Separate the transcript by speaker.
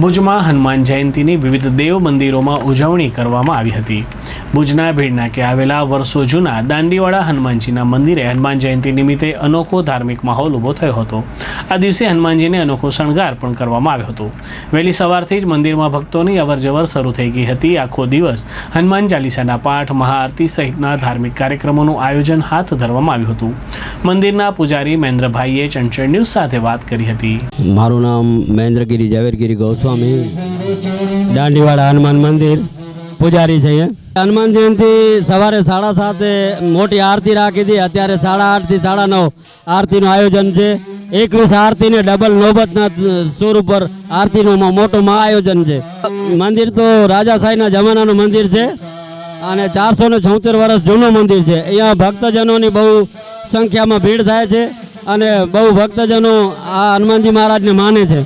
Speaker 1: ભુજમાં હનુમાન જયંતીની વિવિધ દેવ મંદિરોમાં ઉજવણી કરવામાં આવી હતી. ભુજના ભીડનાકે આવેલા વર્ષો જૂના દાંડીવાળા હનુમાનજીના મંદિરે હનુમાન જયંતી નિમિત્તે અનોખો ધાર્મિક માહોલ ઊભો થયો હતો. આ દિવસે હનુમાનજીને અનોખો શણગાર પણ કરવામાં આવ્યો હતો. વહેલી સવારથી જ મંદિરમાં ભક્તોની અવરજવર શરૂ થઈ ગઈ હતી. આખો દિવસ હનુમાન ચાલીસાના પાઠ, મહાઆરતી સહિતના ધાર્મિક કાર્યક્રમોનું આયોજન હાથ ધરવામાં આવ્યું હતું. મંદિરના પૂજારી મહેન્દ્રભાઈએ ચંચળ ન્યૂઝ સાથે વાત કરી હતી.
Speaker 2: મારું નામ મહેન્દ્રગીરી ઝવેરગીરી ગૌસ્વામી. દાંડીવાડા હનુમાન મંદિર પૂજારી છે હનુમાન જયંતિ સવારે સાડા સાતે મોટી આરતી રાખી હતી. અત્યારે સાડા આઠથી સાડા નવ આરતીનું આયોજન છે. એકવીસ આરતીને ડબલ નોબતના સુર ઉપર આરતીનું મોટું મહાઆયોજન છે. મંદિર તો રાજા રાજાશાહીના જમાનાનું મંદિર છે અને ચારસો ને છોતેર વર્ષ જૂનું મંદિર છે. અહીંયા ભક્તજનોની બહુ સંખ્યામાં ભીડ થાય છે અને બહુ ભક્તજનો આ હનુમાનજી મહારાજને માને છે.